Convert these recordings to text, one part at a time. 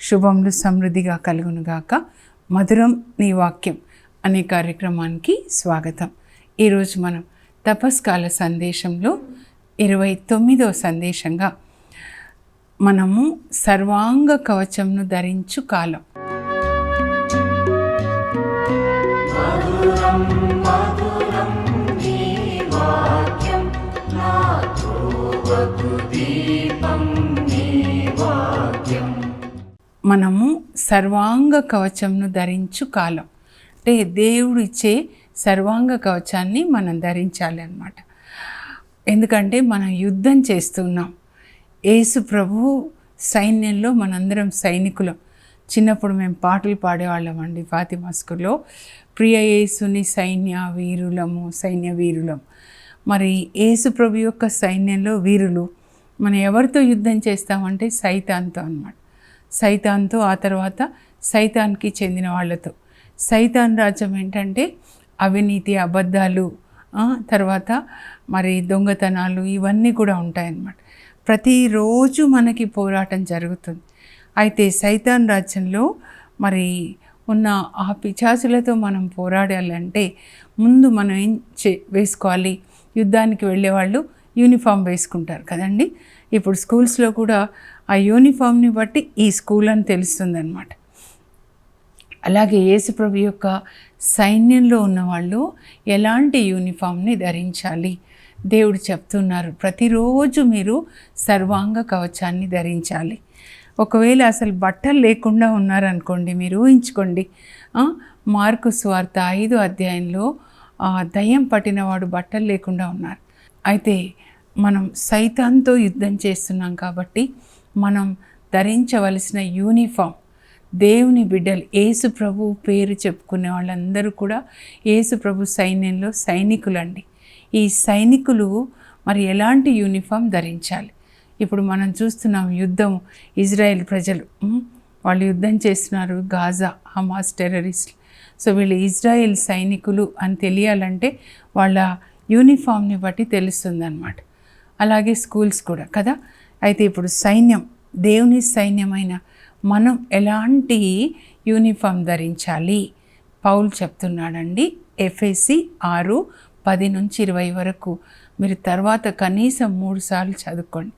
శుభములు సమృద్ధిగా కలుగునుగాక. మధురం నీ వాక్యం అనే కార్యక్రమానికి స్వాగతం. ఈరోజు మనం తపస్కాల సందేశంలో ఇరవై తొమ్మిదో సందేశంగా మనము సర్వాంగ కవచంను ధరించు కాలం. మనము సర్వాంగ కవచంను ధరించు కాలం. అంటే దేవుడు ఇచ్చే సర్వాంగ కవచాన్ని మనం ధరించాలి అన్నమాట. ఎందుకంటే మనం యుద్ధం చేస్తున్నాం. యేసు ప్రభు సైన్యంలో మనందరం సైనికులం. చిన్నప్పుడు మేము పాటలు పాడేవాళ్ళం అండి ఫాతిమా స్కూల్లో ప్రియ యేసుని సైన్య వీరులము సైన్య వీరులం. మరి యేసు ప్రభు యొక్క సైన్యంలో వీరులు. మనం ఎవరితో యుద్ధం చేస్తామంటే సైతాన్తో అనమాట సైతాన్తో ఆ తర్వాత సైతాన్కి చెందిన వాళ్ళతో. సైతాన్ రాజ్యం ఏంటంటే అవినీతి అబద్ధాలు తర్వాత మరి దొంగతనాలు ఇవన్నీ కూడా ఉంటాయన్నమాట. ప్రతిరోజు మనకి పోరాటం జరుగుతుంది. అయితే సైతాన్ రాజ్యంలో మరి ఉన్న ఆ పిచాచులతో మనం పోరాడాలంటే ముందు మనం ఏం చే వేసుకోవాలి? యుద్ధానికి వెళ్ళే వాళ్ళు యూనిఫామ్ వేసుకుంటారు కదండి. ఇప్పుడు స్కూల్స్లో కూడా ఆ యూనిఫామ్ని బట్టి ఈ స్కూల్ అని తెలుస్తుందన్నమాట. అలాగే యేసుప్రభు యొక్క సైన్యంలో ఉన్నవాళ్ళు ఎలాంటి యూనిఫామ్ని ధరించాలి? దేవుడు చెప్తున్నారు ప్రతిరోజు మీరు సర్వాంగ కవచాన్ని ధరించాలి. ఒకవేళ అసలు బట్టలు లేకుండా ఉన్నారనుకోండి మీరు ఊహించుకోండి మార్కు స్వార్థ ఐదు అధ్యాయంలో దయ్యం పట్టినవాడు బట్టలు లేకుండా ఉన్నారు. అయితే మనం సైతాన్తో యుద్ధం చేస్తున్నాం కాబట్టి మనం ధరించవలసిన యూనిఫామ్ దేవుని బిడ్డలు యేసు ప్రభు పేరు చెప్పుకునే వాళ్ళందరూ కూడా యేసు ప్రభు సైన్యంలో సైనికులండి. ఈ సైనికులు మరి ఎలాంటి యూనిఫామ్ ధరించాలి? ఇప్పుడు మనం చూస్తున్నాం యుద్ధం ఇజ్రాయెల్ ప్రజలు వాళ్ళు యుద్ధం చేస్తున్నారు గాజా హమాస్ టెర్రరిస్టులు. సో వీళ్ళు ఇజ్రాయెల్ సైనికులు అని తెలియాలంటే వాళ్ళ యూనిఫామ్ని బట్టి తెలుస్తుందన్నమాట. అలాగే స్కూల్స్ కూడా కదా? అయితే ఇప్పుడు సైన్యం దేవుని సైన్యమైన మనం ఎలాంటి యూనిఫామ్ ధరించాలి? పౌల్ చెప్తున్నాడండి ఎఫ్ఎసి ఆరు పది నుంచి ఇరవై వరకు. మీరు తర్వాత కనీసం మూడు సార్లు చదువుకోండి.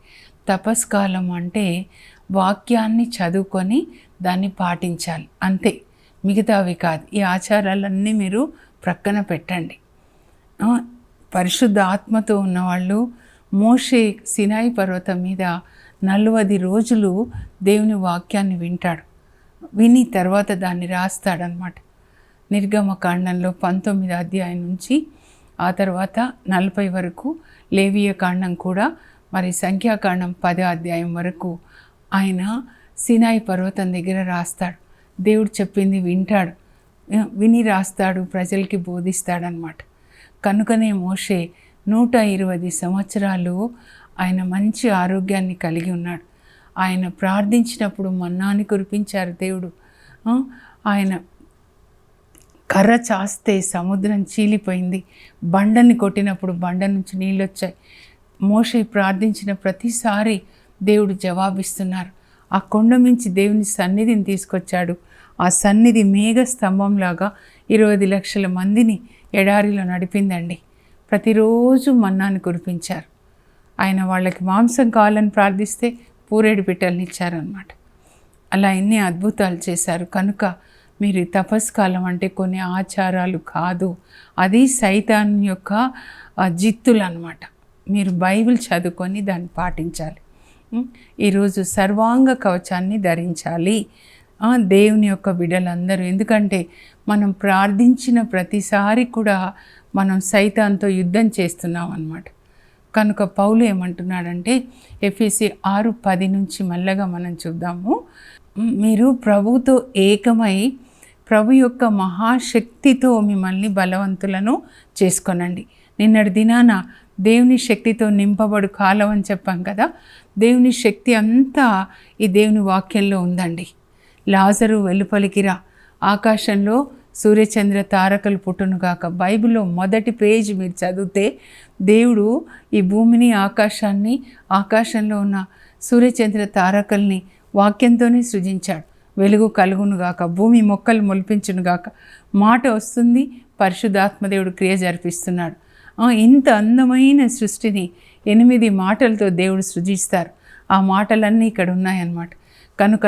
తపస్కాలం అంటే వాక్యాన్ని చదువుకొని దాన్ని పాటించాలి అంతే. మిగతావి కాదు. ఈ ఆచారాలన్నీ మీరు ప్రక్కన పెట్టండి. పరిశుద్ధ ఆత్మతో ఉన్నవాళ్ళు మోషే సినాయి పర్వతం మీద నలవది రోజులు దేవుని వాక్యాన్ని వింటాడు. విని తర్వాత దాన్ని రాస్తాడనమాట నిర్గమకాండంలో పంతొమ్మిది అధ్యాయం నుంచి ఆ తర్వాత నలభై వరకు లేవియ కాండం కూడా మరి సంఖ్యాకాండం పదో అధ్యాయం వరకు ఆయన సినాయి పర్వతం దగ్గర రాస్తాడు. దేవుడు చెప్పింది వింటాడు. విని రాస్తాడు ప్రజలకి బోధిస్తాడనమాట కనుకనే మోషే నూట ఇరవై సంవత్సరాలు ఆయన మంచి ఆరోగ్యాన్ని కలిగి ఉన్నాడు. ఆయన ప్రార్థించినప్పుడు మన్నాన్ని కురిపించారు దేవుడు. ఆయన కర్ర చాస్తే సముద్రం చీలిపోయింది. బండని కొట్టినప్పుడు బండ నుంచి నీళ్ళు వచ్చాయి మోషే ప్రార్థించిన ప్రతిసారి దేవుడు జవాబిస్తున్నారు. ఆ కొండ మించి దేవుని సన్నిధిని తీసుకొచ్చాడు. ఆ సన్నిధి మేఘ స్తంభంలాగా ఇరవై లక్షల మందిని ఎడారిలో నడిపిందండి. ప్రతిరోజు మన్నాను కురిపించారు. ఆయన వాళ్ళకి మాంసం కావాలని ప్రార్థిస్తే పూరేడు పిట్టల్ని ఇచ్చారనమాట అలా ఎన్ని అద్భుతాలు చేశారు. కనుక మీరు తపస్కాలం అంటే కొన్ని ఆచారాలు కాదు. అది సైతాన్ యొక్క జిత్తులు అనమాట మీరు బైబిల్ చదువుకొని దాన్ని పాటించాలి. ఈరోజు సర్వాంగ కవచాన్ని ధరించాలి. దేవుని యొక్క బిడ్డలందరూ ఎందుకంటే మనం ప్రార్థించిన ప్రతిసారి కూడా మనం సైతాన్తో యుద్ధం చేస్తున్నాం అన్నమాట. కనుక పౌలు ఏమంటున్నాడంటే ఎఫ్ఎసి ఆరు పది నుంచి మెల్లగా మనం చూద్దాము. మీరు ప్రభుతో ఏకమై ప్రభు యొక్క మహాశక్తితో మిమ్మల్ని బలవంతులను చేసుకొనండి. నిన్నటి దినాన దేవుని శక్తితో నింపబడు కాలం అని చెప్పాం కదా దేవుని శక్తి అంతా ఈ దేవుని వాక్యంలో ఉందండి. లాజరు వెలుపలికిరా ఆకాశంలో సూర్యచంద్ర తారకలు పుట్టునుగాక బైబిల్లో మొదటి పేజ్ మీరు చదివితే దేవుడు ఈ భూమిని ఆకాశాన్ని ఆకాశంలో ఉన్న సూర్యచంద్ర తారకల్ని వాక్యంతోనే సృజించాడు. వెలుగు కలుగునుగాక భూమి మొక్కలు మొలిపించునుగాక మాట వస్తుంది పరిశుద్ధాత్మదేవుడు క్రియ జరిపిస్తున్నాడు. ఇంత అందమైన సృష్టిని ఎనిమిది మాటలతో దేవుడు సృజిస్తారు. ఆ మాటలన్నీ ఇక్కడ ఉన్నాయన్నమాట. కనుక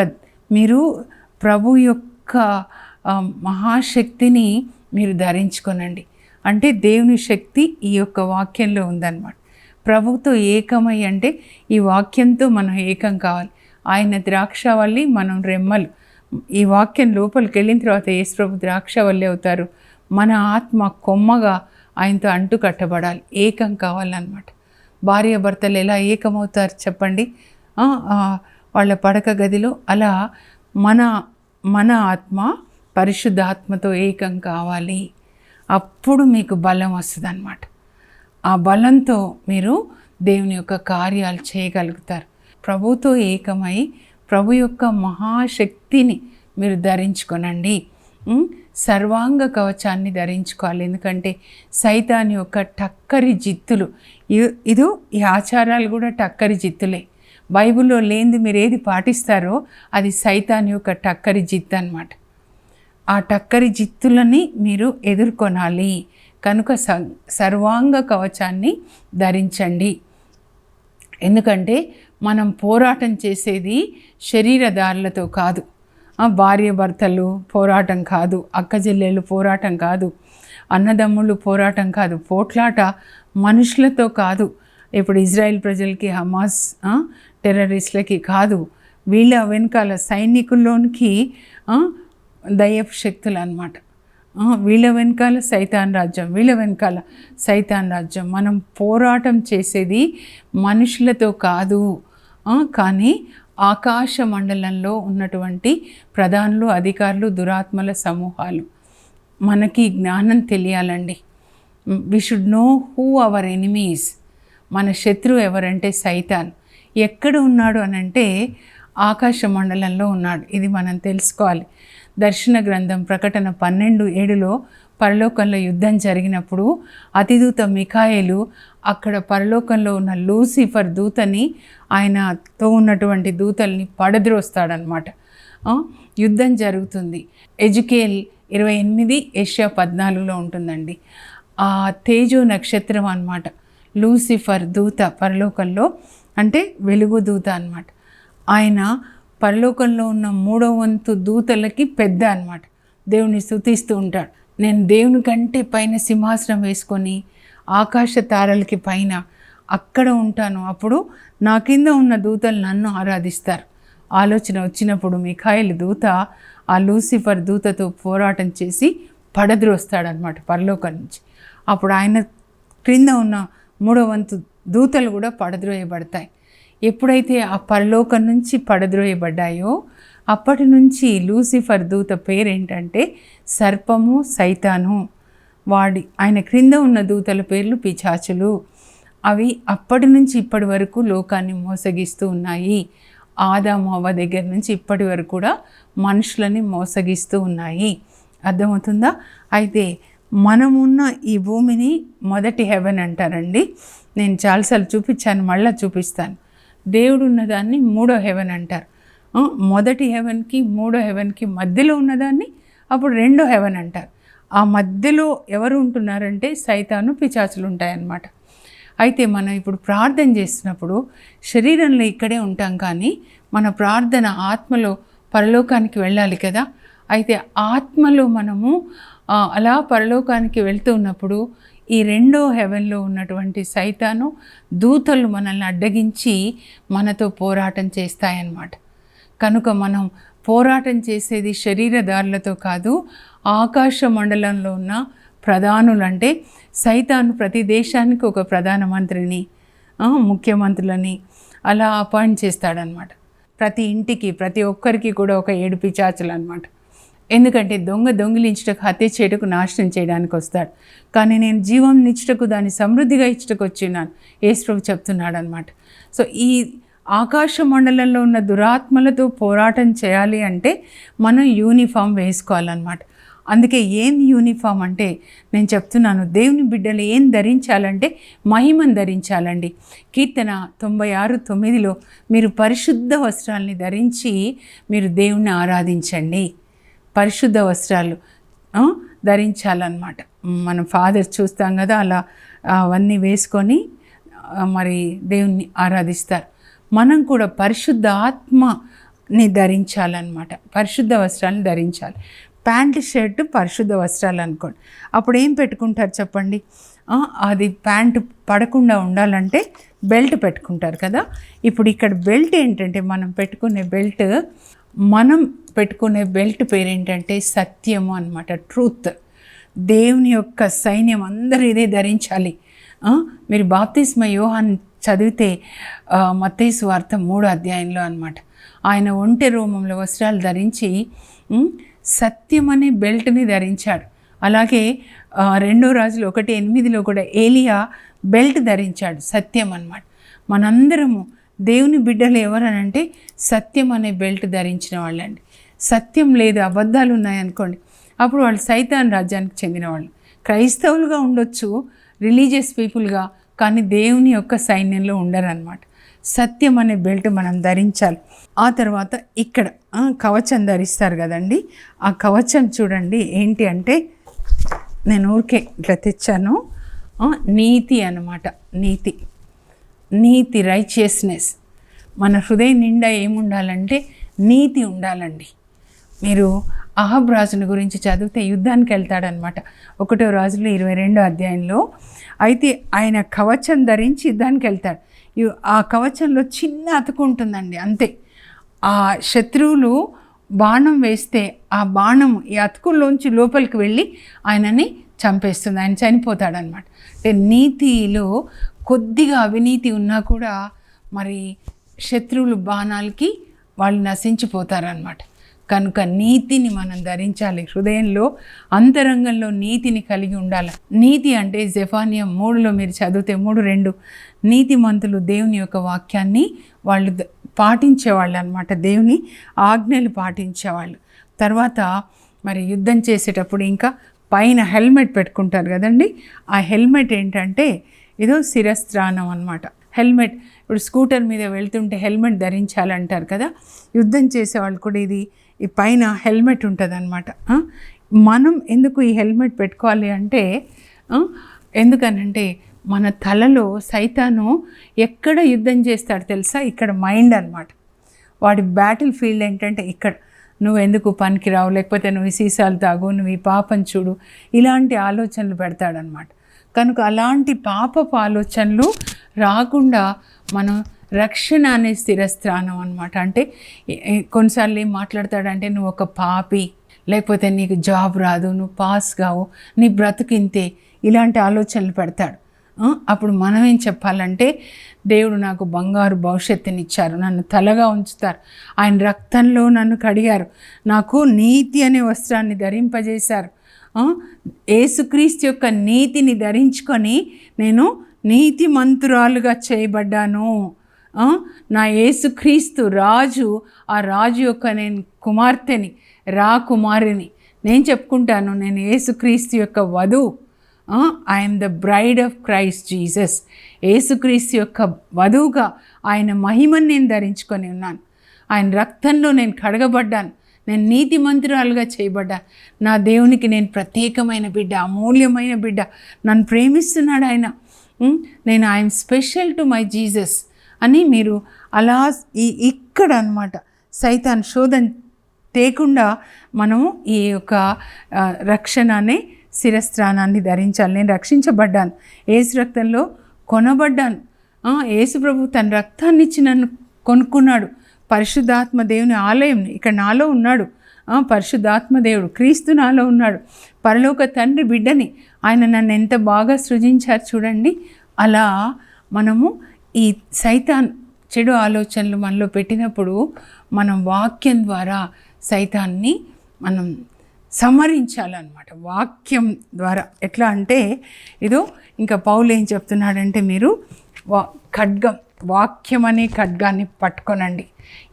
మీరు ప్రభు యొక్క మహాశక్తిని మీరు ధరించుకొనండి. అంటే దేవుని శక్తి ఈ యొక్క వాక్యంలో ఉందన్నమాట. ప్రభుతో ఏకమై అంటే ఈ వాక్యంతో మనం ఏకం కావాలి. ఆయన ద్రాక్షవల్లి మనం రెమ్మలు. ఈ వాక్యం లోపలికి వెళ్ళిన తర్వాత యేసుప్రభు ద్రాక్షవల్లి అవుతారు. మన ఆత్మ కొమ్మగా ఆయనతో అంటు కట్టబడాలి ఏకం కావాలన్నమాట. భార్య భర్తలు ఎలా ఏకమవుతారు చెప్పండి? వాళ్ళ పడక గదిలో అలా మన మన ఆత్మ పరిశుద్ధాత్మతో ఏకం కావాలి. అప్పుడు మీకు బలం వస్తుంది అనమాట ఆ బలంతో మీరు దేవుని యొక్క కార్యాలు చేయగలుగుతారు. ప్రభుతో ఏకమై ప్రభు యొక్క మహాశక్తిని మీరు ధరించుకొనండి. సర్వాంగ కవచాన్ని ధరించుకోవాలి. ఎందుకంటే సైతాన్ యొక్క టక్కరి జిత్తులు ఇది ఈ ఆచారాలు కూడా టక్కరి జిత్తులే. బైబిల్లో లేనిది మీరు ఏది పాటిస్తారో అది సైతాన్ యొక్క టక్కరి జిత్తు అనమాట ఆ టక్కరి జిత్తులని మీరు ఎదుర్కొనాలి. కనుక స సర్వాంగ కవచాన్ని ధరించండి. ఎందుకంటే మనం పోరాటం చేసేది శరీరదారులతో కాదు. భార్య భర్తలు పోరాటం కాదు అక్క పోరాటం కాదు అన్నదమ్ముళ్ళు పోరాటం కాదు పోట్లాట మనుషులతో కాదు. ఇప్పుడు ఇజ్రాయెల్ ప్రజలకి హమాస్ టెర్రరిస్టులకి కాదు. వీళ్ళ వెనకాల సైనికుల్లోనికి దయ్యపు శక్తులు అనమాట వీళ్ళ వెనకాల సైతాన్ రాజ్యం వీళ్ళ వెనకాల సైతాన్ రాజ్యం. మనం పోరాటం చేసేది మనుషులతో కాదు. కానీ ఆకాశ మండలంలో ఉన్నటువంటి ప్రధానులు అధికారులు దురాత్మల సమూహాలు. మనకి జ్ఞానం తెలియాలండి. We should know who our enemies మన శత్రువు ఎవరంటే సైతాన్. ఎక్కడ ఉన్నాడు అనంటే అంటే ఆకాశ మండలంలో ఉన్నాడు. ఇది మనం తెలుసుకోవాలి. దర్శన గ్రంథం ప్రకటన పన్నెండు ఏడులో పరలోకంలో యుద్ధం జరిగినప్పుడు అతిదూత మిఖాయిలు అక్కడ పరలోకంలో ఉన్న లూసిఫర్ దూతని ఆయనతో ఉన్నటువంటి దూతల్ని పడద్రోస్తాడనమాట యుద్ధం జరుగుతుంది. ఎజుకేల్ ఇరవై ఎనిమిది ఏషియా పద్నాలుగులో ఉంటుందండి. ఆ తేజో నక్షత్రం అనమాట లూసిఫర్ దూత పరలోకంలో అంటే వెలుగు దూత అన్నమాట. ఆయన పరలోకంలో ఉన్న మూడో వంతు దూతలకి పెద్ద అనమాట దేవుని స్థుతిస్తూ ఉంటాడు. నేను దేవుని కంటే పైన సింహాసనం వేసుకొని ఆకాశ తారలకి పైన అక్కడ ఉంటాను. అప్పుడు నా కింద ఉన్న దూతలు నన్ను ఆరాధిస్తారు. ఆలోచన వచ్చినప్పుడు మిఖాయిల్ దూత ఆ లూసిఫర్ దూతతో పోరాటం చేసి పడద్రోస్తాడనమాట పరలోకం నుంచి. అప్పుడు ఆయన క్రింద ఉన్న మూడో వంతు దూతలు కూడా పడద్రోయబడతాయి. ఎప్పుడైతే ఆ పరలోకం నుంచి పడద్రోయబడ్డాయో అప్పటి నుంచి లూసిఫర్ దూత పేరేంటంటే సర్పము సైతాను. వాడి ఆయన క్రింద ఉన్న దూతల పేర్లు పిచాచులు అవి అప్పటి నుంచి ఇప్పటి వరకు లోకాన్ని మోసగిస్తూ ఉన్నాయి. ఆదామావ దగ్గర నుంచి ఇప్పటి వరకు కూడా మనుషులని మోసగిస్తూ ఉన్నాయి. అర్థమవుతుందా? అయితే మనమున్న ఈ భూమిని మొదటి హెవెన్ అంటారండి. నేను చాలాసార్లు చూపించాను మళ్ళీ చూపిస్తాను. దేవుడు ఉన్నదాన్ని మూడో హెవెన్ అంటారు. మొదటి హెవెన్కి మూడో హెవెన్కి మధ్యలో ఉన్నదాన్ని అప్పుడు రెండో హెవెన్ అంటారు. ఆ మధ్యలో ఎవరు ఉంటున్నారంటే సైతాను పిచాచులు ఉంటాయన్నమాట. అయితే మనం ఇప్పుడు ప్రార్థన చేస్తున్నప్పుడు శరీరంలో ఇక్కడే ఉంటాం కానీ మన ప్రార్థన ఆత్మలో పరలోకానికి వెళ్ళాలి కదా. అయితే ఆత్మలో మనము అలా పరలోకానికి వెళ్తూ ఉన్నప్పుడు ఈ రెండో హెవెన్లో ఉన్నటువంటి సైతాను దూతలు మనల్ని అడ్డగించి మనతో పోరాటం చేస్తాయన్నమాట. కనుక మనం పోరాటం చేసేది శరీరదారులతో కాదు ఆకాశ మండలంలో ఉన్న ప్రధానులంటే సైతాను ప్రతి దేశానికి ఒక ప్రధానమంత్రిని ముఖ్యమంత్రులని అలా అపాయింట్ చేస్తాడనమాట ప్రతి ఇంటికి ప్రతి ఒక్కరికి కూడా ఒక ఏడు పిచాచులు అనమాట ఎందుకంటే దొంగ దొంగిలించుటకు హత్య చేయటకు నాశనం చేయడానికి వస్తాడు. కానీ నేను జీవం ఇచ్చుటకు దాన్ని సమృద్ధిగా ఇచ్చుటకు వచ్చినాను. యేసుప్రభు చెప్తున్నాడు అనమాట సో ఈ ఆకాశ మండలంలో ఉన్న దురాత్మలతో పోరాటం చేయాలి అంటే మనం యూనిఫామ్ వేసుకోవాలన్నమాట. అందుకే ఏం యూనిఫామ్ అంటే నేను చెప్తున్నాను దేవుని బిడ్డలు ఏం ధరించాలంటే మహిమను ధరించాలండి. కీర్తన తొంభై ఆరు తొమ్మిదిలో మీరు పరిశుద్ధ వస్త్రాల్ని ధరించి మీరు దేవుణ్ణి ఆరాధించండి. పరిశుద్ధ వస్త్రాలు ధరించాలన్నమాట. మనం ఫాదర్ చూస్తాం కదా అలా అవన్నీ వేసుకొని మరి దేవుణ్ణి ఆరాధిస్తారు. మనం కూడా పరిశుద్ధ ఆత్మని ధరించాలన్నమాట. పరిశుద్ధ వస్త్రాలను ధరించాలి. ప్యాంట్ షర్ట్ పరిశుద్ధ వస్త్రాలు అనుకోండి. అప్పుడు ఏం పెట్టుకుంటారు చెప్పండి? అది ప్యాంటు పడకుండా ఉండాలంటే బెల్ట్ పెట్టుకుంటారు కదా. ఇప్పుడు ఇక్కడ బెల్ట్ ఏంటంటే మనం పెట్టుకునే బెల్ట్ మనం పెట్టుకునే బెల్ట్ పేరేంటంటే సత్యము అనమాట ట్రూత్. దేవుని యొక్క సైన్యం అందరూ ఇదే ధరించాలి. మీరు బాప్తిస్మ యోహాన్ చదివితే ఆ, వార్త మూడో అధ్యాయంలో అనమాట ఆయన ఒంటె రోమంలో వస్త్రాలు ధరించి సత్యం అనే బెల్ట్ని ధరించాడు. అలాగే రెండో రాజులు ఒకటి ఎనిమిదిలో కూడా ఏలియా బెల్ట్ ధరించాడు సత్యం అన్నమాట. మనందరము దేవుని బిడ్డలు ఎవరనంటే సత్యం అనే బెల్ట్ ధరించిన వాళ్ళండి. సత్యం లేదు అబద్ధాలు ఉన్నాయనుకోండి అప్పుడు వాళ్ళు సైతాన్ రాజ్యానికి చెందిన వాళ్ళు క్రైస్తవులుగా ఉండొచ్చు రిలీజియస్ పీపుల్గా కానీ దేవుని యొక్క సైన్యంలో ఉండరన్నమాట. సత్యం అనే బెల్ట్ మనం ధరించాలి. ఆ తర్వాత ఇక్కడ కవచం ధరిస్తారు కదండి. ఆ కవచం చూడండి ఏంటి అంటే నేను ఊరికే ఇట్లా తెచ్చాను. నీతి అన్నమాట నీతి. నీతి రైచియస్నెస్ మన హృదయం నిండా ఏముండాలంటే నీతి ఉండాలండి. మీరు అహబ్ రాజుని గురించి చదివితే యుద్ధానికి వెళ్తాడనమాట ఒకటో రాజులు ఇరవై రెండో అధ్యాయంలో అయితే ఆయన కవచం ధరించి యుద్ధానికి వెళ్తాడు. ఆ కవచంలో చిన్న అతుకు ఉంటుందండి అంతే. ఆ శత్రువులు బాణం వేస్తే ఆ బాణం ఈ అతుకుల్లోంచి లోపలికి వెళ్ళి ఆయనని చంపేస్తుంది ఆయన చనిపోతాడనమాట అంటే నీతిలో కొద్దిగా అవినీతి ఉన్నా కూడా మరి శత్రువులు బాణాలకి వాళ్ళు నశించిపోతారనమాట కనుక నీతిని మనం ధరించాలి. హృదయంలో అంతరంగంలో నీతిని కలిగి ఉండాలి. నీతి అంటే జెఫానియా మూడులో మీరు చదివితే మూడు రెండు నీతిమంతులు దేవుని యొక్క వాక్యాన్ని వాళ్ళు పాటించేవాళ్ళు అనమాట దేవుని ఆజ్ఞలు పాటించేవాళ్ళు. తర్వాత మరి యుద్ధం చేసేటప్పుడు ఇంకా పైన హెల్మెట్ పెట్టుకుంటారు కదండి. ఆ హెల్మెట్ ఏంటంటే ఏదో శిరస్త్రాణం అనమాట హెల్మెట్ ఇప్పుడు స్కూటర్ మీద వెళ్తుంటే హెల్మెట్ ధరించాలంటారు కదా? యుద్ధం చేసేవాళ్ళు కూడా ఇది ఈ పైన హెల్మెట్ ఉంటుంది అనమాట మనం ఎందుకు ఈ హెల్మెట్ పెట్టుకోవాలి అంటే ఎందుకనంటే మన తలలో సైతాను ఎక్కడ యుద్ధం చేస్తాడు తెలుసా? ఇక్కడ మైండ్ అనమాట వాడి బ్యాటిల్ ఫీల్డ్ ఏంటంటే ఇక్కడ. నువ్వు ఎందుకు పనికిరావు? లేకపోతే నువ్వు ఈ సీసాలు తాగు నువ్వు ఈ పాపం చూడు. ఇలాంటి ఆలోచనలు పెడతాడనమాట కనుక అలాంటి పాపపు ఆలోచనలు రాకుండా మనం రక్షణ అనే స్థిరస్థానం అనమాట అంటే కొన్నిసార్లు ఏం మాట్లాడతాడంటే నువ్వు ఒక పాపి లేకపోతే నీకు జాబ్ రాదు నువ్వు పాస్ కావు నీ బ్రతుకింతే ఇలాంటి ఆలోచనలు పెడతాడు. అప్పుడు మనం ఏం చెప్పాలంటే దేవుడు నాకు బంగారు భవిష్యత్తునిచ్చారు. నన్ను తలగా ఉంచుతారు. ఆయన రక్తంలో నన్ను కడిగారు. నాకు నీతి అనే వస్త్రాన్ని ధరింపజేశారు. ఏసుక్రీస్తు యొక్క నీతిని ధరించుకొని నేను నీతి మంతురాలుగా చేయబడ్డాను నా యేసుక్రీస్తు రాజు ఆ రాజు యొక్క నేను కుమార్తెని రా కుమారిని. నేను చెప్పుకుంటాను నేను యేసుక్రీస్తు యొక్క వధువు. I'm the bride of Christ Jesus ఏసుక్రీస్తు యొక్క వధువుగా ఆయన మహిమను నేను ధరించుకొని ఉన్నాను. ఆయన రక్తంలో నేను కడగబడ్డాను. నేను నీతి మంత్రాలుగా చేయబడ్డా. నా దేవునికి నేను ప్రత్యేకమైన బిడ్డ అమూల్యమైన బిడ్డ. నన్ను ప్రేమిస్తున్నాడు ఆయన. నేను I'm special to my Jesus అని మీరు అలా ఈ ఇక్కడ అనమాట సైతాన్ శోధన తేకుండా మనము ఈ యొక్క రక్షణనే శిరస్థానాన్ని ధరించాలి. నేను రక్షించబడ్డాను. ఏసు రక్తంలో కొనబడ్డాను. ఆ, యేసు ప్రభు తన రక్తాన్ని ఇచ్చి నన్ను కొనుక్కున్నాడు. పరిశుద్ధాత్మ దేవుని ఆలయం ఇక్కడ నాలో ఉన్నాడు. పరిశుద్ధాత్మ దేవుడు క్రీస్తు నాలో ఉన్నాడు. పరలోక తండ్రి బిడ్డని ఆయన నన్ను ఎంత బాగా సృజించారు చూడండి. అలా మనము ఈ సైతాన్ చెడు ఆలోచనలు మనలో పెట్టినప్పుడు మనం వాక్యం ద్వారా సైతాన్ని మనం సంహరించాలన్నమాట వాక్యం ద్వారా ఎట్లా అంటే ఇదో ఇంకా పౌలు ఏం చెప్తున్నాడంటే మీరు వా ఖడ్గం వాక్యం అనే ఖడ్గాన్ని పట్టుకొనండి.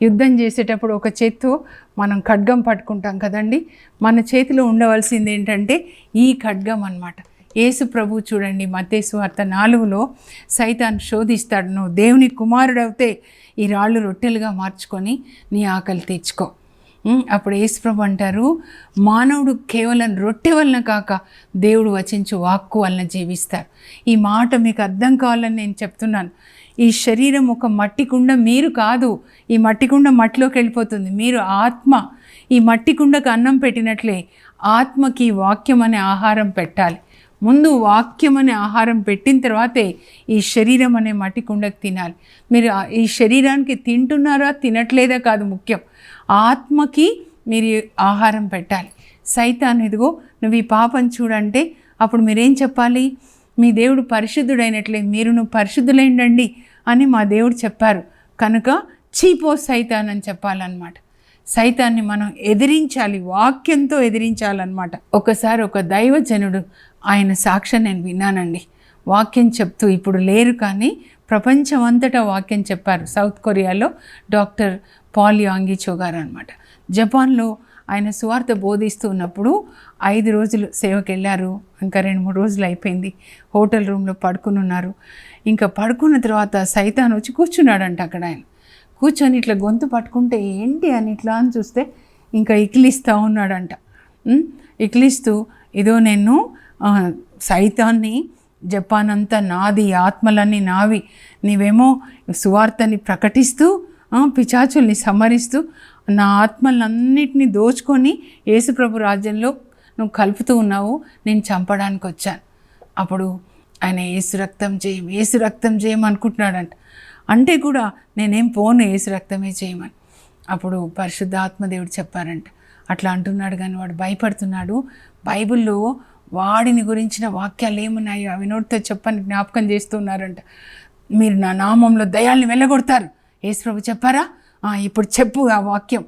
యుద్ధం చేసేటప్పుడు ఒక చేత్తో మనం ఖడ్గం పట్టుకుంటాం కదండి. మన చేతిలో ఉండవలసింది ఏంటంటే ఈ ఖడ్గం అన్నమాట. యేసు ప్రభు చూడండి మతేసు వార్త నాలుగులో సైతాన్ శోధిస్తాడు నువ్వు దేవుని కుమారుడవుతే ఈ రాళ్ళు రొట్టెలుగా మార్చుకొని నీ ఆకలి తెచ్చుకో అప్పుడు యేసుప్రభు అంటారు మానవుడు కేవలం రొట్టె వలన కాక దేవుడు వచించు వాక్కు వలన జీవిస్తారు. ఈ మాట మీకు అర్థం కావాలని నేను చెప్తున్నాను. ఈ శరీరం ఒక మట్టి కుండ మీరు కాదు ఈ మట్టి కుండ మట్టిలోకి వెళ్ళిపోతుంది. మీరు ఆత్మ ఈ మట్టి కుండకు అన్నం పెట్టినట్లే ఆత్మకి వాక్యం అనే ఆహారం పెట్టాలి. ముందు వాక్యం అనే ఆహారం పెట్టిన తర్వాతే ఈ శరీరం అనే మట్టి కుండకు తినాలి. మీరు ఈ శరీరానికి తింటున్నారా తినట్లేదా కాదు ముఖ్యం. ఆత్మకి మీరు ఆహారం పెట్టాలి. సైతాన్ ఇదిగో నువ్వు ఈ పాపం చూడంటే అప్పుడు మీరేం చెప్పాలి? మీ దేవుడు పరిశుద్ధుడైనట్లే మీరు నువ్వు పరిశుద్ధులైండండి అని మా దేవుడు చెప్పారు. కనుక చీపో సైతాన్ అని చెప్పాలన్నమాట. సైతాన్ని మనం ఎదిరించాలి వాక్యంతో ఎదిరించాలన్నమాట. ఒకసారి ఒక దైవజనుడు ఆయన సాక్ష్యం నేను విన్నానండి. వాక్యం చెప్తూ ఇప్పుడు లేరు కానీ ప్రపంచం అంతటా వాక్యం చెప్పారు సౌత్ కొరియాలో డాక్టర్ పాల్ యాంగిచో గారు అనమాట జపాన్లో ఆయన సువార్త బోధిస్తూ ఉన్నప్పుడు ఐదు రోజులు సేవకి వెళ్ళారు ఇంకా రెండు మూడు రోజులు అయిపోయింది. హోటల్ రూమ్లో పడుకుని ఉన్నారు. ఇంకా పడుకున్న తర్వాత సైతాన్ వచ్చి కూర్చున్నాడంట అక్కడ ఆయన. కూర్చొని ఇట్లా గొంతు పట్టుకుంటే ఏంటి అని ఇట్లా అని చూస్తే ఇంకా ఇకిలిస్తూ ఉన్నాడంట. ఇక్లిస్తూ ఇకిలిస్తూ ఇదో నేను సైతాన్ని జపాన్ అంతా నాది ఆత్మలన్నీ నావి. నీవేమో సువార్తని ప్రకటిస్తూ పిచాచుల్ని సమరిస్తూ నా ఆత్మలన్నిటిని దోచుకొని యేసుప్రభు రాజ్యంలో నువ్వు కలుపుతూ ఉన్నావు నేను చంపడానికి వచ్చాను. అప్పుడు ఆయన ఏసు రక్తం చేయం ఏసు రక్తం చేయమనుకుంటున్నాడంట అంటే కూడా నేనేం పోను ఏసు రక్తమే చేయమని. అప్పుడు పరిశుద్ధ ఆత్మదేవుడు చెప్పారంట. అట్లా అంటున్నాడు కానీ వాడు భయపడుతున్నాడు. బైబిల్లో వాడిని గురించిన వాక్యాలు ఏమున్నాయో అవి నోటితో చెప్పని జ్ఞాపకం చేస్తున్నారంట. మీరు నా నామంలో దయాల్ని వెళ్ళగొడతారు యేసు ప్రభు చెప్పారా ఇప్పుడు చెప్పు ఆ వాక్యం.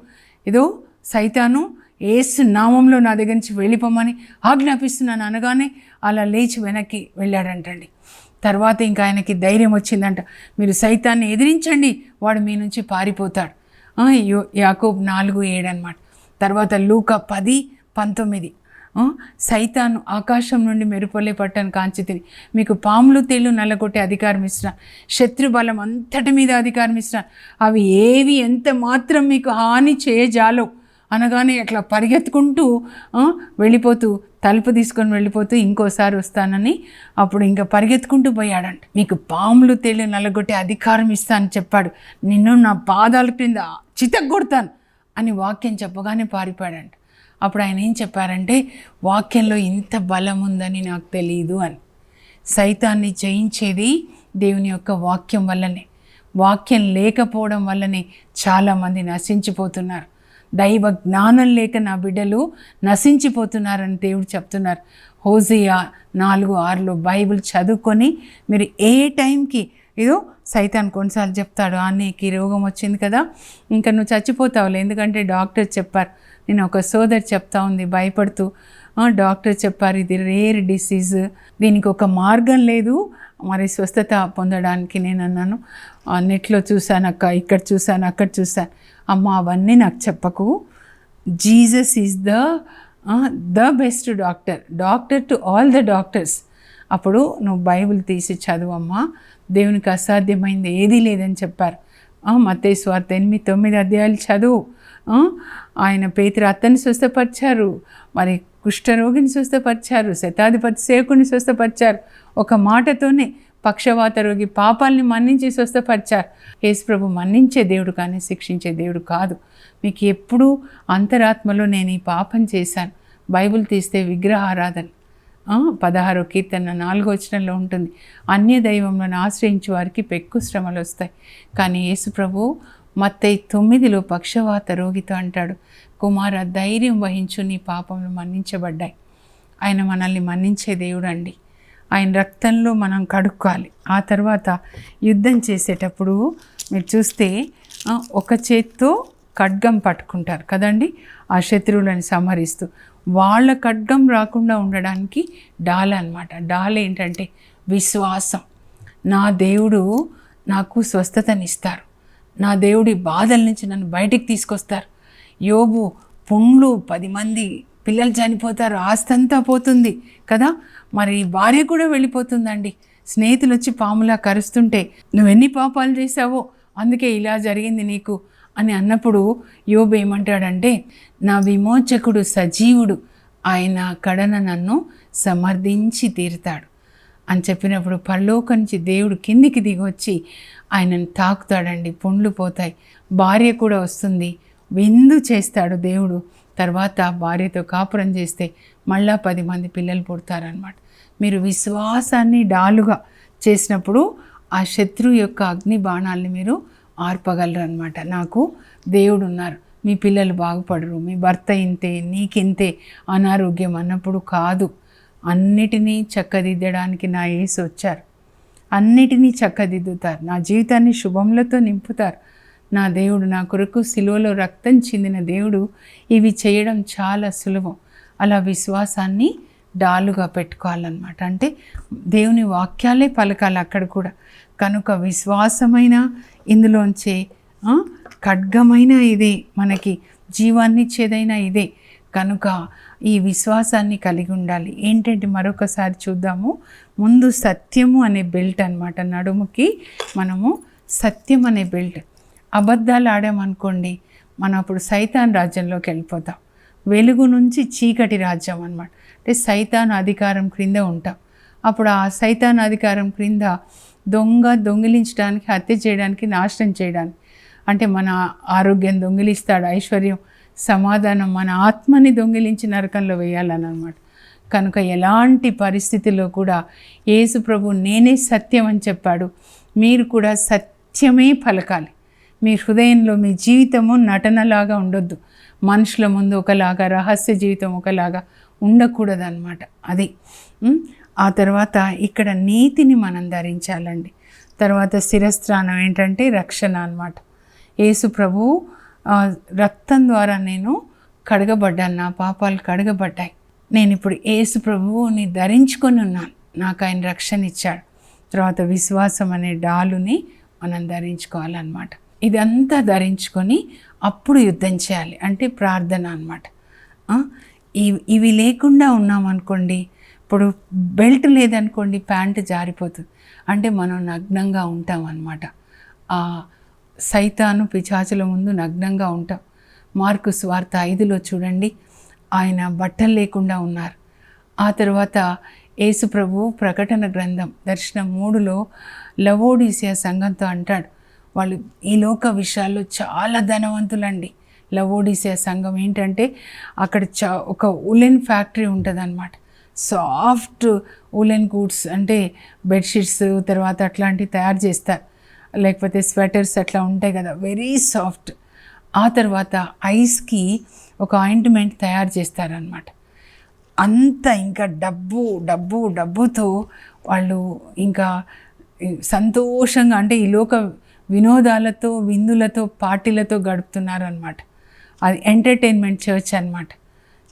ఏదో సైతాను ఏసు నామంలో నా దగ్గర నుంచి వెళ్ళిపోమని ఆజ్ఞాపిస్తున్నాను అనగానే అలా లేచి వెనక్కి వెళ్ళాడంటండి. తర్వాత ఇంకా ఆయనకి ధైర్యం వచ్చిందంట. మీరు సైతాన్ని ఎదిరించండి వాడు మీ నుంచి పారిపోతాడు. యాకోబ్ నాలుగు ఏడు అనమాట తర్వాత లూక పది పంతొమ్మిది. సైతాను ఆకాశం నుండి మెరుపొలే పట్టను కాంచితిని. మీకు పాములు తేళ్ళు నల్లగొట్టే అధికారం ఇస్తున్నా శత్రు బలం అంతటి మీద అధికారం ఇస్తున్నా అవి ఏవి ఎంత మాత్రం మీకు హాని చేయజాలో అనగానే అట్లా పరిగెత్తుకుంటూ వెళ్ళిపోతూ తలుపు తీసుకొని వెళ్ళిపోతూ ఇంకోసారి వస్తానని అప్పుడు ఇంకా పరిగెత్తుకుంటూ పోయాడంట. మీకు పాములు తేలి నల్లగొట్టే అధికారం ఇస్తానని చెప్పాడు. నిన్ను నా పాదాల క్రింద చితగ్గొడతాను అని వాక్యం చెప్పగానే పారిపోయాడంట. అప్పుడు ఆయన ఏం చెప్పారంటే వాక్యంలో ఇంత బలం ఉందని నాకు తెలియదు అని. సైతాన్ని జయించేది దేవుని యొక్క వాక్యం వల్లనే. వాక్యం లేకపోవడం వల్లనే చాలామంది నశించిపోతున్నారు. దైవ జ్ఞానం లేక నా బిడ్డలు నశించిపోతున్నారని దేవుడు చెప్తున్నారు. హోజియా నాలుగు ఆరులో బైబిల్ చదువుకొని మీరు ఏ టైంకి ఏదో సైతాన్ కొన్నిసార్లు చెప్తాడు ఆ నీకు ఈ రోగం వచ్చింది కదా ఇంకా నువ్వు చచ్చిపోతావులే. ఎందుకంటే డాక్టర్ చెప్పారు నేను ఒక సోదరి చెప్తా ఉంది భయపడుతూ. డాక్టర్ చెప్పారు ఇది రేర్ డిసీజ్. దీనికి ఒక మార్గం లేదు. మరి స్వస్థత పొందడానికి నేను అన్నాను. "ఆ, నెట్లో చూశాను అక్క ఇక్కడ చూశాను అక్కడ చూశాను. అమ్మ అవన్నీ నాకు చెప్పకు. Jesus is the the best doctor. Doctor to all the doctors. అప్పుడు నువ్వు బైబిల్ తీసి చదువమ్మా. దేవునికి అసాధ్యమైంది ఏదీ లేదని చెప్పారు. మత్తయి స్వార్థ ఎనిమిది తొమ్మిది అధ్యాయాలు చదువు. ఆయన పేతురు అత్తని స్వస్థపరిచారు. మరి కుష్ఠరోగిని స్వస్థపరిచారు. శతాధిపతి సేకుని స్వస్థపరిచారు. ఒక మాటతోనే పక్షవాత రోగి పాపాలని మన్నించి స్వస్థపరిచారు. యేసుప్రభు మన్నించే దేవుడు కానీ శిక్షించే దేవుడు కాదు. మీకు ఎప్పుడూ అంతరాత్మలో నేను ఈ పాపం చేశాను. బైబిల్ తీస్తే విగ్రహారాధన. పదహారో కీర్తన నాలుగో వచనంలో ఉంటుంది. అన్య దైవంలను ఆశ్రయించే వారికి పెక్కు శ్రమలు వస్తాయి. కానీ యేసుప్రభు మత్తయి తొమ్మిదిలో పక్షవాత రోగితో అంటాడు కుమార ధైర్యం వహించు నీ పాపములు మన్నించబడ్డాయి. ఆయన మనల్ని మన్నించే దేవుడు అండి ఆయన రక్తంలో మనం కడుక్కోవాలి ఆ తర్వాత యుద్ధం చేసేటప్పుడు మీరు చూస్తే ఒక చేత్తో ఖడ్గం పట్టుకుంటారు కదండి? ఆ శత్రువులను సంహరిస్తూ. వాళ్ళ ఖడ్గం రాకుండా ఉండడానికి డాల్ అనమాట డాల్ ఏంటంటే విశ్వాసం. నా దేవుడు నాకు స్వస్థతనిస్తారు. నా దేవుడి బాధల నుంచి నన్ను బయటికి తీసుకొస్తారు. యోబు పుండ్లు పది మంది పిల్లలు చనిపోతారు. ఆస్తంతా పోతుంది కదా? మరి భార్య కూడా వెళ్ళిపోతుందండి. స్నేహితులు వచ్చి పాములా కరుస్తుంటే నువ్వు ఎన్ని పాపాలు చేసావో అందుకే ఇలా జరిగింది నీకు అని అన్నప్పుడు యోబు ఏమంటాడంటే నా విమోచకుడు సజీవుడు. ఆయన కడన నన్ను సమర్థించి తీరుతాడు. అని చెప్పినప్పుడు పరలోకం నుంచి దేవుడు కిందికి దిగి వచ్చి ఆయనను తాకుతాడండి పుండ్లు పోతాయి. భార్య కూడా వస్తుంది. విందు చేస్తాడు దేవుడు. తర్వాత భార్యతో కాపురం చేస్తే మళ్ళా పది మంది పిల్లలు పుడతారనమాట మీరు విశ్వాసాన్ని డాలుగా చేసినప్పుడు ఆ శత్రువు యొక్క అగ్ని బాణాలని మీరు ఆర్పగలరు అనమాట నాకు దేవుడు ఉన్నారు. మీ పిల్లలు బాగుపడరు. మీ భర్త ఇంతే నీకింతే అనారోగ్యం అన్నప్పుడు కాదు. అన్నిటినీ చక్కదిద్దడానికి నా యేసు వచ్చారు. అన్నిటినీ చక్కదిద్దుతారు. నా జీవితాన్ని శుభములతో నింపుతారు. నా దేవుడు నా కొరకు సిలువలో రక్తం చెందిన దేవుడు ఇవి చేయడం చాలా సులభం. అలా విశ్వాసాన్ని డాలుగా పెట్టుకోవాలన్నమాట. అంటే దేవుని వాక్యాలే పలకాలి అక్కడ కూడా. కనుక విశ్వాసమైన ఇందులోంచే ఖడ్గమైన ఇదే. మనకి జీవాన్నిచ్చేదైనా ఇదే. కనుక ఈ విశ్వాసాన్ని కలిగి ఉండాలి. ఏంటంటే మరొకసారి చూద్దాము. ముందు సత్యము అనే బెల్ట్ అనమాట నడుముకి మనము సత్యం అనే బెల్ట్. అబద్ధాలు ఆడామనుకోండి మనం అప్పుడు సైతాన్ రాజ్యంలోకి వెళ్ళిపోతాం. వెలుగు నుంచి చీకటి రాజ్యం అనమాట అంటే సైతాన్ అధికారం క్రింద ఉంటాం. అప్పుడు ఆ సైతాన్ అధికారం క్రింద దొంగ దొంగిలించడానికి హత్య చేయడానికి నాశనం చేయడానికి అంటే మన ఆరోగ్యం దొంగిలిస్తాడు ఐశ్వర్యం సమాధానం మన ఆత్మని దొంగిలించి నరకంలో వేయాలని అనమాట కనుక ఎలాంటి పరిస్థితిలో కూడా యేసు ప్రభు నేనే సత్యం అని చెప్పాడు. మీరు కూడా సత్యమే పలకాలి. మీ హృదయంలో మీ జీవితము నటనలాగా ఉండొద్దు. మనుషుల ముందు ఒకలాగా రహస్య జీవితం ఒకలాగా ఉండకూడదన్నమాట. అది. ఆ తర్వాత ఇక్కడ నీతిని మనం ధరించాలండి. తర్వాత శిరస్త్రానం ఏంటంటే రక్షణ అనమాట యేసు ప్రభు రక్తం ద్వారా నేను కడగబడ్డాను. నా పాపాలు కడగబడ్డాయి. నేను ఇప్పుడు యేసు ప్రభువుని ధరించుకొని ఉన్నాను. నాకు ఆయన రక్షణ ఇచ్చాడు. తర్వాత విశ్వాసం అనే డాలుని మనం ధరించుకోవాలన్నమాట. ఇదంతా ధరించుకొని అప్పుడు యుద్ధం చేయాలి. అంటే ప్రార్థన అనమాట ఇవి ఇవి లేకుండా ఉన్నామనుకోండి ఇప్పుడు బెల్ట్ లేదనుకోండి ప్యాంటు జారిపోతుంది. అంటే మనం నగ్నంగా ఉంటాం అన్నమాట సైతాను పిచాచుల ముందు నగ్నంగా ఉంటాం. మార్కు స్వార్థ ఐదులో చూడండి. ఆయన బట్టలు లేకుండా ఉన్నారు. ఆ తర్వాత యేసు ప్రభు ప్రకటన గ్రంథం దర్శనం మూడులో లవోడీసియా సంఘంతో అంటాడు. వాళ్ళు ఈ లోక విషయాల్లో చాలా ధనవంతులండి. లవోడీసియా సంఘం ఏంటంటే అక్కడ చా ఒక ఉలెన్ ఫ్యాక్టరీ ఉంటుంది సాఫ్ట్ ఉలెన్ గూడ్స్ అంటే బెడ్షీట్స్ తర్వాత అట్లాంటివి తయారు చేస్తారు. లేకపోతే స్వెటర్స్ అట్లా ఉంటాయి కదా వెరీ సాఫ్ట్ ఆ తర్వాత ఐస్కి ఒక ఆయింట్మెంట్ తయారు చేస్తారనమాట అంత ఇంకా డబ్బు డబ్బు డబ్బుతో వాళ్ళు ఇంకా సంతోషంగా అంటే ఈ లోక వినోదాలతో విందులతో పార్టీలతో గడుపుతున్నారు అనమాట అది ఎంటర్టైన్మెంట్ చర్చ్ అనమాట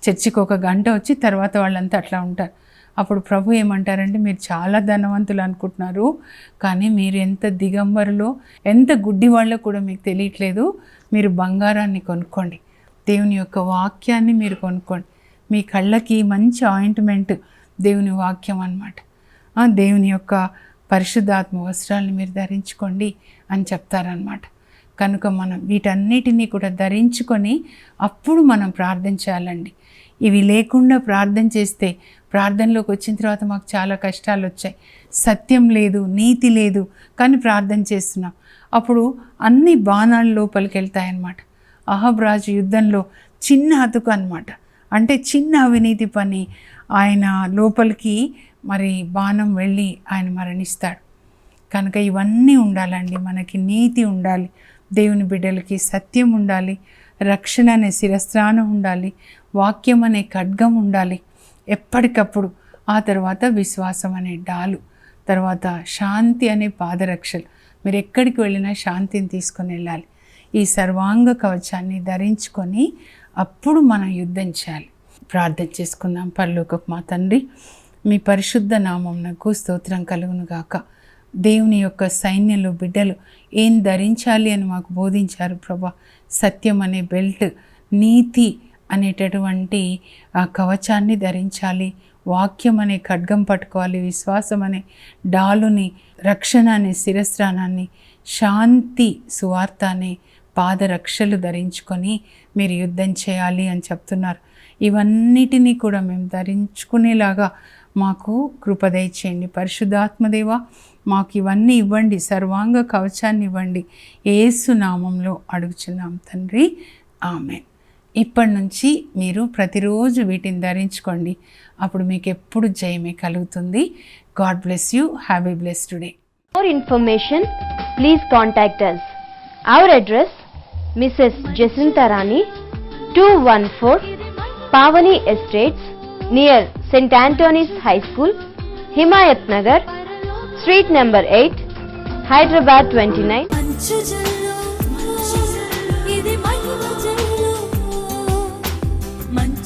చర్చికి ఒక గంట వచ్చి తర్వాత వాళ్ళంతా అట్లా ఉంటారు. అప్పుడు ప్రభు ఏమంటారంటే మీరు చాలా ధనవంతులు అనుకుంటున్నారు కానీ మీరు ఎంత దిగంబరులో ఎంత గుడ్డి వాళ్ళో కూడా మీకు తెలియట్లేదు. మీరు బంగారాన్ని కొనుక్కోండి. దేవుని యొక్క వాక్యాన్ని మీరు కొనుక్కోండి. మీ కళ్ళకి మంచి ఆయింట్మెంట్ దేవుని వాక్యం అన్నమాట. దేవుని యొక్క పరిశుద్ధాత్మ వస్త్రాలను మీరు ధరించుకోండి అని చెప్తారనమాట కనుక మనం వీటన్నిటినీ కూడా ధరించుకొని అప్పుడు మనం ప్రార్థించాలండి. ఇవి లేకుండా ప్రార్థన చేస్తే ప్రార్థనలోకి వచ్చిన తర్వాత మాకు చాలా కష్టాలు వచ్చాయి. సత్యం లేదు నీతి లేదు కానీ ప్రార్థన చేస్తున్నాం. అప్పుడు అన్ని బాణాలు లోపలికి వెళ్తాయన్నమాట. అహబ్రాజు యుద్ధంలో చిన్న అతుకు అనమాట అంటే చిన్న అవినీతి పని ఆయన లోపలికి మరి బాణం వెళ్ళి ఆయన మరణిస్తాడు. కనుక ఇవన్నీ ఉండాలండి. మనకి నీతి ఉండాలి. దేవుని బిడ్డలకి సత్యం ఉండాలి. రక్షణ అనే శిరస్త్రానం ఉండాలి. వాక్యం అనే ఖడ్గం ఉండాలి. ఎప్పటికప్పుడు. ఆ తర్వాత విశ్వాసం అనే డాలు. తర్వాత శాంతి అనే పాదరక్షలు. మీరు ఎక్కడికి వెళ్ళినా శాంతిని తీసుకొని వెళ్ళాలి. ఈ సర్వాంగ కవచాన్ని ధరించుకొని అప్పుడు మనం యుద్ధం చేయాలి. ప్రార్థన చేసుకుందాం. పరలోకపు మా తండ్రి మీ పరిశుద్ధ నామంనకు స్తోత్రం కలుగును గాక దేవుని యొక్క సైన్యంలో బిడ్డలు ఏం ధరించాలి అని మాకు బోధించారు ప్రభా. సత్యం అనే బెల్ట్ నీతి అనేటటువంటి ఆ కవచాన్ని ధరించాలి వాక్యం అనే ఖడ్గం పట్టుకోవాలి విశ్వాసం అనే డాలుని రక్షణ అనే శిరస్త్రానాన్ని శాంతి సువార్త అనే పాదరక్షలు ధరించుకొని మీరు యుద్ధం చేయాలి అని చెప్తున్నారు. ఇవన్నిటినీ కూడా మేము ధరించుకునేలాగా మాకు కృపదయ చేయండి పరిశుద్ధాత్మదేవ మాకు ఇవన్నీ ఇవ్వండి. సర్వాంగ కవచాన్ని ఇవ్వండి. ఏసు నామంలో అడుగుచున్నాం తండ్రి. ఆమె ఇప్పటి నుంచి మీరు ప్రతిరోజు వీటిని ధరించుకోండి. అప్పుడు మీకు ఎప్పుడు జయమే కలుగుతుంది. God bless you. Happy bless today for information please contact us our address Mrs Jacintharani two one four Pavani estates near saint Antony's high school Himayat Nagar street number eight Hyderabad twenty nine